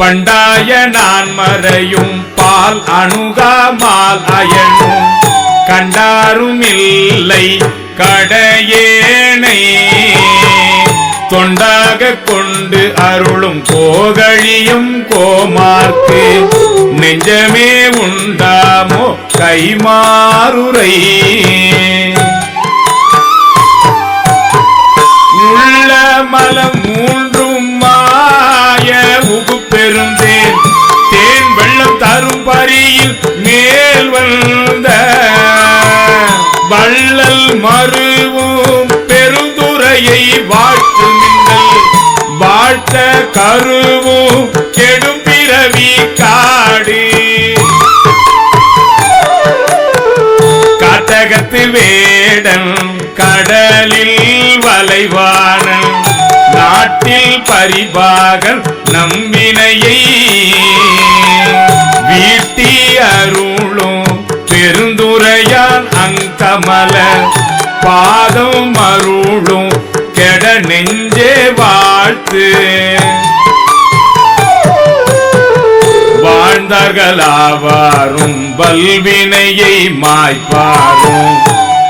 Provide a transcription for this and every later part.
பண்டாய நான் மறையும் பால் அணுகா மால் அயனும். கண்டாரும் இல்லை கடையேனை. தொண்டாக கொண்டு அருளும் கோகழியும் கோமார்க்கு. நெஞ்சமே உண்டாமோ கைமாறுரை. உள்ள மலம் மலையில் மேல் வந்த வள்ளல் மருவும் பெருந்துரையை வாழ்த்துமிங்கள் வாழ்த்த கருவும் கெடும் பிறவி காடு. காட்டகத்து வேடன் கடலில் வளைவானன். நாட்டில் பரிபாகன் நம்பினையை அங்கமல பாதம் அருளும் கெட நெஞ்சே வாழ்த்து. வாழ்ந்தார்களாவாரும் வல்வினையை மாய்ப்பாரும்.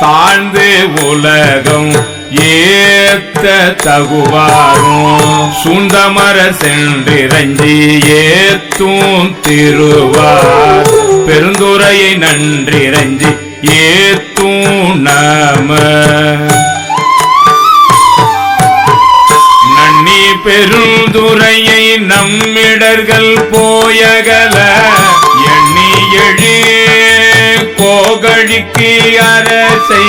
தாழ்ந்து உலகம் ஏத்த தகுவாரும். சுந்தமர சென்றிரஞ்சி ஏத்தும் திருவார். பெருந்துரையை நன்றிரஞ்சி ஏத்த நாம. நன்னி பெருந்துரையை நம்மிடர்கள் போயகல. எண்ணி எழு கோகழிக்கு அரசை.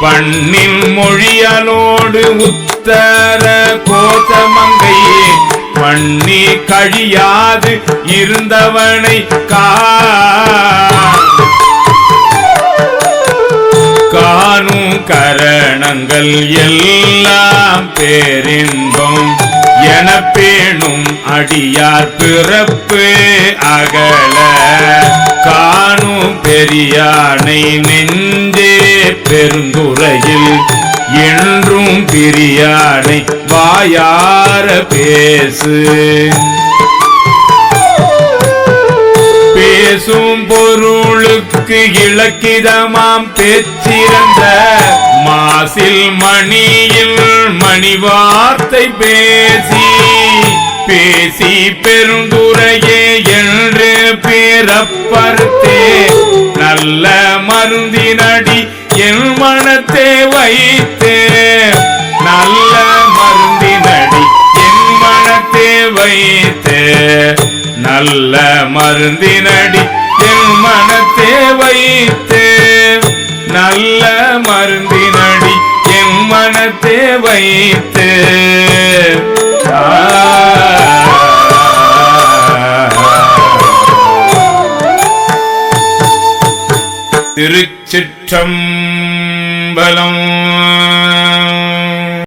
பண்ணின் மொழியலோடு உத்தர கோசமங்கை. பண்ணி கழியாது இருந்தவனை கா கரணங்கள் எல்லாம் பேரின்பம் என பேணும் அடியார் பிறப்பு அகல. காணும் பெரியானை நெஞ்சே பெருந்துறையில் என்றும் பிரியானை வாயார பேசு. பேசும் பொருளுக்கு இலக்கிதமாம் பேச்சிறந்த மாசில் மணியில் மணி வார்த்தை பேசி பேசி பெருந்துரையே என்று பேரப்பருத்தே நல்ல மருந்தினடி என் மனத்தை வைத்தே. நல்ல மருந்தினடி என் மனத்தை வைத்தே. நல்ல மருந்தினடி என் மனத்தை வைத்து நல்ல மருந்தினடி என் மனத்தை வைத்து. திருச்சிற்றம்பலம்